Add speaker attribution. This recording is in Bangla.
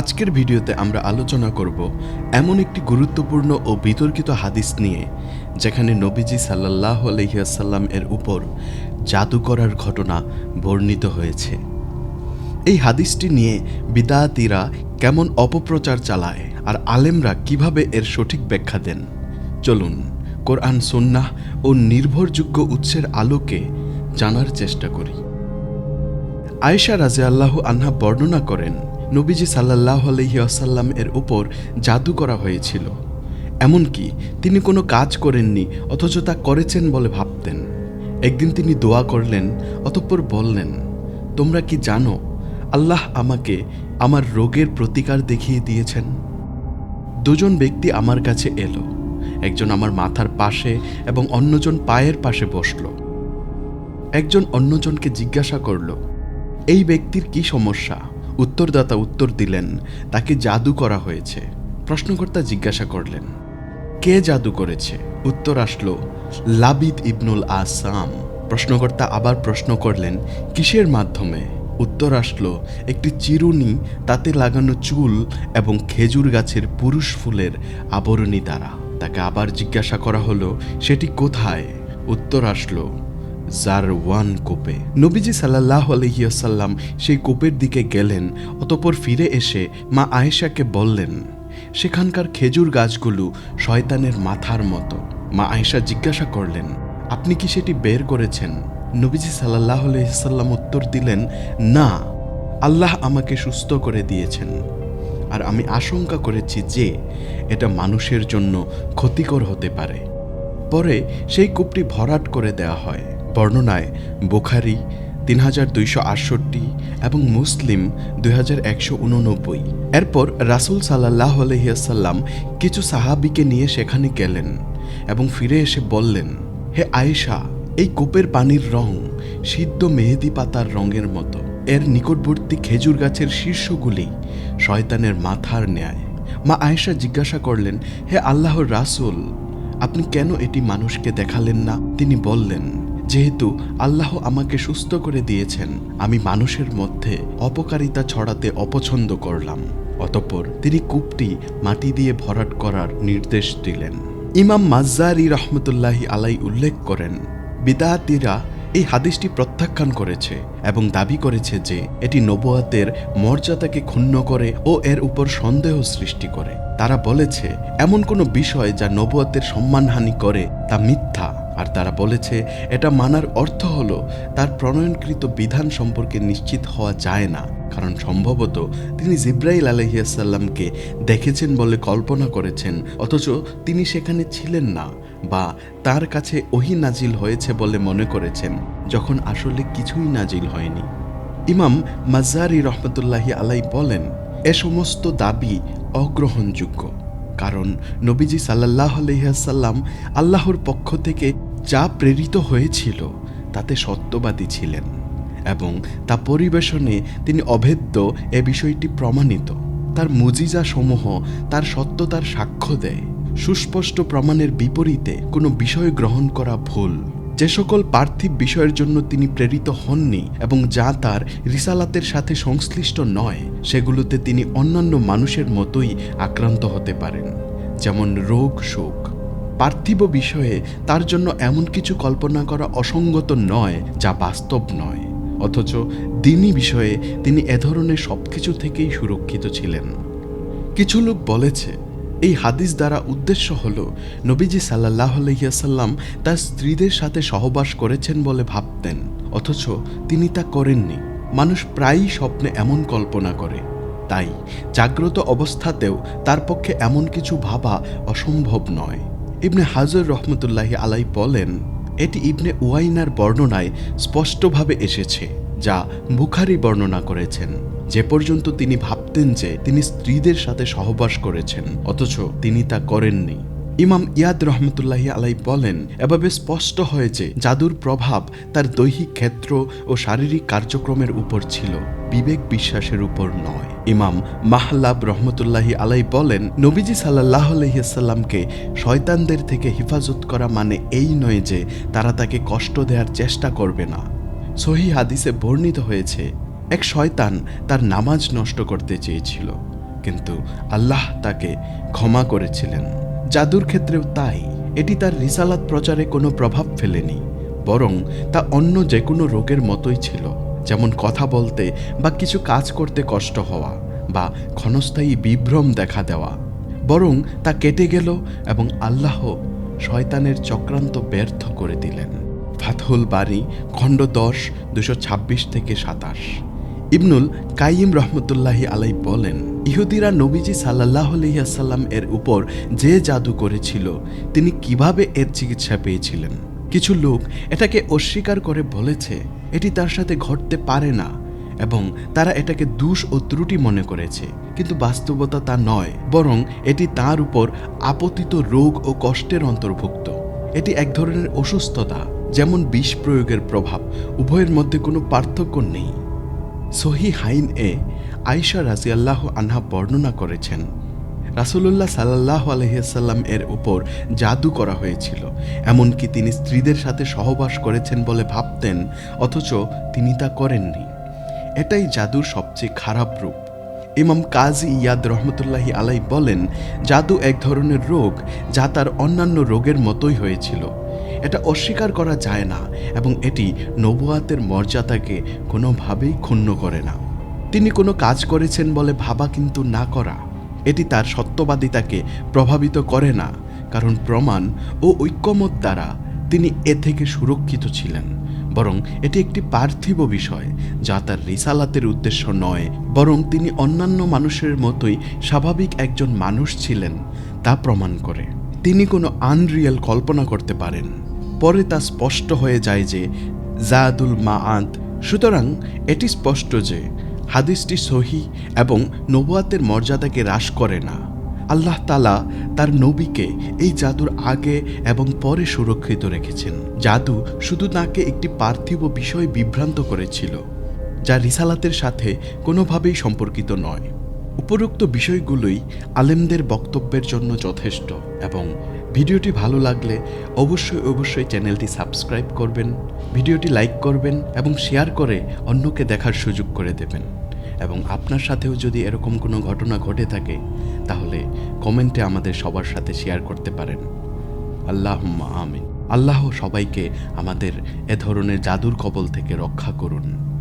Speaker 1: আজকের ভিডিওতে আমরা আলোচনা করব এমন একটি গুরুত্বপূর্ণ ও বিতর্কিত হাদিস নিয়ে, যেখানে নবীজি সাল্লাহ আলহিয়াসাল্লাম এর উপর জাদু করার ঘটনা বর্ণিত হয়েছে। এই হাদিসটি নিয়ে বিদায়াতিরা কেমন অপপ্রচার চালায় আর আলেমরা কীভাবে এর সঠিক ব্যাখ্যা দেন? চলুন, কোরআন সন্ন্যাহ ও নির্ভরযোগ্য উৎসের আলোকে জানার চেষ্টা করি। আয়েশা রাজে আল্লাহ আনহা বর্ণনা করেন নবীজি সাল্লাহ আলহিয়াসাল্লাম এর উপর জাদু করা হয়েছিল। এমনকি তিনি কোনো কাজ করেননি, অথচ তা করেছেন বলে ভাবতেন। একদিন তিনি দোয়া করলেন, অতঃপর বললেন, তোমরা কি জানো, আল্লাহ আমাকে আমার রোগের প্রতিকার দেখিয়ে দিয়েছেন? দুজন ব্যক্তি আমার কাছে এলো, একজন আমার মাথার পাশে এবং অন্যজন পায়ের পাশে বসল। একজন অন্যজনকে জিজ্ঞাসা করল, এই ব্যক্তির কি সমস্যা? উত্তরদাতা উত্তর দিলেন, তাকে জাদু করা হয়েছে। প্রশ্নকর্তা জিজ্ঞাসা করলেন, কে জাদু করেছে? উত্তর আসলো, লাবিদ ইবনুল আসাম। প্রশ্নকর্তা আবার প্রশ্ন করলেন, কিসের মাধ্যমে? উত্তর আসলো, একটি চিরুনি, তাতে লাগানো চুল এবং খেজুর গাছের পুরুষ ফুলের আবরণী দ্বারা। তাকে আবার জিজ্ঞাসা করা হলো, সেটি কোথায়? উত্তর আসলো জারওয়ান কোপে। নবীজি সাল্লাহ আলহিয়াসাল্লাম সেই কোপের দিকে গেলেন, অতপর ফিরে এসে মা আয়েশাকে বললেন, সেখানকার খেজুর গাছগুলো শয়তানের মাথার মতো। মা আয়েশা জিজ্ঞাসা করলেন, আপনি কি সেটি বের করেছেন? নবীজি সাল্লাহ আলহিসাল্লাম উত্তর দিলেন, না, আল্লাহ আমাকে সুস্থ করে দিয়েছেন। আর আমি আশঙ্কা করেছি যে এটা মানুষের জন্য ক্ষতিকর হতে পারে। পরে সেই কূপটি ভরাট করে দেওয়া হয়। বর্ণনায় বুখারি তিন হাজার দুইশো আটষট্টি এবং মুসলিম দুই হাজার একশো উননব্বই। এরপর রাসুল সাল্লাহ আলহিয়াসাল্লাম কিছু সাহাবিকে নিয়ে সেখানে গেলেন এবং ফিরে এসে বললেন, হে আয়েশা, এই কূপের পানির রং সিদ্ধ মেহেদি পাতার রঙের মতো। এর নিকটবর্তী খেজুর গাছের শীর্ষগুলি শয়তানের মাথার ন্যায়। মা আয়েশা জিজ্ঞাসা করলেন, হে আল্লাহর রাসুল, আপনি কেন এটি মানুষকে দেখালেন না? তিনি বললেন যেহেতু আল্লাহ আমাকে সুস্থ করে দিয়েছেন, আমি মানুষের মধ্যে অপকারিতা ছড়াতে অপছন্দ করলাম। অতঃপর তিনি কূপটি মাটি দিয়ে ভরাট করার নির্দেশ দিলেন। ইমাম মাজ্জারি রহমতুল্লাহি আলাই উল্লেখ করেন, বিদাতিরা এই হাদিসটি প্রত্যাখ্যান করেছে এবং দাবি করেছে যে এটি নবুয়াতের মর্যাদাকে ক্ষুণ্ণ করে ও এর উপর সন্দেহ সৃষ্টি করে। তারা বলেছে, এমন কোনো বিষয় যা নবুয়াতের সম্মানহানি করে তা মিথ্যা। আর তারা বলেছে, এটা মানার অর্থ হল, তার প্রণয়নকৃত বিধান সম্পর্কে নিশ্চিত হওয়া যায় না। কারণ সম্ভবত তিনি জিব্রাইল আলহিয়াসাল্লামকে দেখেছেন বলে কল্পনা করেছেন, অথচ তিনি সেখানে ছিলেন না। বা তার কাছে ওহি নাজিল হয়েছে বলে মনে করেছেন, যখন আসলে কিছুই নাজিল হয়নি। ইমাম মাজারি রহমতুল্লাহি আলাই বলেন, এ সমস্ত দাবি অগ্রহণযোগ্য, কারণ নবীজি সাল্লাহ আলহিহাসাল্লাম আল্লাহর পক্ষ থেকে যা প্রেরিত হয়েছিল, তাতে সত্যবাদী ছিলেন এবং তা পরিবেশনে তিনি অভেদ্য এ বিষয়টি প্রমাণিত। তার মুজিজা সমূহ তার সত্যতার সাক্ষ্য দেয়। সুস্পষ্ট প্রমাণের বিপরীতে কোনো বিষয় গ্রহণ করা ভুল। যে সকল পার্থিব বিষয়ের জন্য তিনি প্রেরিত হননি এবং যা তার রিসালাতের সাথে সংশ্লিষ্ট নয়, সেগুলোতে তিনি অন্যান্য মানুষের মতোই আক্রান্ত হতে পারেন, যেমন রোগ, শোক। পার্থিব বিষয়ে তার জন্য এমন কিছু কল্পনা করা অসঙ্গত নয়, যা বাস্তব নয়। অথচ দিনী বিষয়ে তিনি এ ধরনের সব কিছু থেকেই সুরক্ষিত ছিলেন। কিছু লোক বলেছে এই হাদিস দ্বারা উদ্দেশ্য হল, নবীজি সাল্লাহ আলহিয়াসাল্লাম তার স্ত্রীদের সাথে সহবাস করেছেন বলে ভাবতেন, অথচ তিনি তা করেননি। মানুষ প্রায়ই স্বপ্নে এমন কল্পনা করে। তাই জাগ্রত অবস্থাতেও তার পক্ষে এমন কিছু ভাবা অসম্ভব নয়। ইবনে হাজর রহমতুল্লাহি আলাই বলেন, এটি ইবনে ওয়াইনার বর্ণনায় স্পষ্টভাবে এসেছে। যা বুখারি বর্ণনা করেছেন। যে পর্যন্ত তিনি ভাবতেন যে তিনি স্ত্রীদের সাথে সহবাস করেছেন, অথচ তিনি তা করেননি। ইমাম ইয়াদ রহমতুল্লাহি আলাই বলেন, এভাবে স্পষ্ট হয় যে জাদুর প্রভাব তার দৈহিক ক্ষেত্র ও শারীরিক কার্যক্রমের উপর ছিল, বিবেক বিশ্বাসের উপর নয়। ইমাম মাহলাব রহমতুল্লাহি আলাই বলেন, নবীজি সাল্লাহ আলহিসাল্লামকে শয়তানদের থেকে হেফাজত করা মানে এই নয় যে তারা তাকে কষ্ট দেওয়ার চেষ্টা করবে না। সহি হাদিসে বর্ণিত হয়েছে, এক শয়তান তার নামাজ নষ্ট করতে চেয়েছিল, কিন্তু আল্লাহ তাকে ক্ষমা করেছিলেন। জাদুর ক্ষেত্রেও তাই, এটি তার রিসালাত প্রচারে কোনো প্রভাব ফেলেনি, বরং তা অন্য যে কোনো রোগের মতোই ছিল, যেমন কথা বলতে বা কিছু কাজ করতে কষ্ট হওয়া বা ক্ষণস্থায়ী বিভ্রম দেখা দেওয়া, বরং তা কেটে গেল এবং আল্লাহ শয়তানের চক্রান্ত ব্যর্থ করে দিলেন। ফাতহুল বাড়ি খণ্ড দশ, দুশো ছাব্বিশ থেকে সাতাশ। ইবনুল কাইম রহমতুল্লাহি আলাই বলেন, ইহুদিরা নবীজি সাল্লাহ আলহিয়াসাল্লাম এর উপর যে জাদু করেছিল, তিনি কীভাবে এর চিকিৎসা পেয়েছিলেন? কিছু লোক এটাকে অস্বীকার করে বলেছে, এটি তার সাথে ঘটতে পারে না এবং তারা এটাকে দুষ ও ত্রুটি মনে করেছে, কিন্তু বাস্তবতা তা নয়, বরং এটি তার উপর আপতিত রোগ ও কষ্টের অন্তর্ভুক্ত। এটি এক ধরনের অসুস্থতা যেমন বিষ প্রয়োগের প্রভাব, উভয়ের মধ্যে কোনো পার্থক্য নেই। সহি হাইন এ আয়েশা রাজিয়াল্লাহ আনহা বর্ণনা করেছেন, রাসুলুল্লাহ সাল্লাহ আলহিসাল্লাম এর উপর জাদু করা হয়েছিল, এমনকি তিনি স্ত্রীদের সাথে সহবাস করেছেন বলে ভাবতেন, অথচ তিনি তা করেননি। এটাই জাদুর সবচেয়ে খারাপ রূপ। ইমাম কাজী ইয়াদ রহমতুল্লাহি আলাই বলেন, জাদু এক ধরনের রোগ যা তার অন্যান্য রোগের মতোই হয়েছিল। এটা অস্বীকার করা যায় না এবং এটি নবুয়াতের মর্যাদাকে কোনোভাবেই ক্ষুণ্ণ করে না। তিনি কোনো কাজ করেছেন বলে ভাবা কিন্তু না করা। এটি তার সত্যবাদিতাকে প্রভাবিত করে না, কারণ প্রমাণ ও ঐক্যমত দ্বারা তিনি এ থেকে সুরক্ষিত ছিলেন। বরং এটি একটি পার্থিব বিষয়, যা তার রিসালাতের উদ্দেশ্য নয়, বরং তিনি অন্যান্য মানুষের মতোই স্বাভাবিক একজন মানুষ ছিলেন, তা প্রমাণ করে। তিনি কোনো আনরিয়েল কল্পনা করতে পারেন। পরে তা স্পষ্ট হয়ে যায় যে জায়াদুল মা আন্ত সুতরাং এটি স্পষ্ট যে হাদিসটি সহি এবং নবুয়াতের মর্যাদাকে হ্রাস করে না। আল্লাহ তালা তার নবীকে এই জাদুর আগে এবং পরে সুরক্ষিত রেখেছেন। জাদু শুধু তাকে একটি পার্থিব বিষয় বিভ্রান্ত করেছিল, যা রিসালাতের সাথে কোনোভাবেই সম্পর্কিত নয়। উপরোক্ত বিষয়গুলোই আলেমদের বক্তব্যের জন্য যথেষ্ট এবং ভিডিওটি ভালো লাগলে অবশ্যই অবশ্যই চ্যানেলটি সাবস্ক্রাইব করবেন, ভিডিওটি লাইক করবেন এবং শেয়ার করে অন্যকে দেখার সুযোগ করে দেবেন। এবং আপনার সাথেও যদি এরকম কোনো ঘটনা ঘটে থাকে, তাহলে কমেন্টে আমাদের সবার সাথে শেয়ার করতে পারেন। আল্লাহ আমিন। আল্লাহ সবাইকে আমাদের এ ধরনের জাদুর কবল থেকে রক্ষা করুন।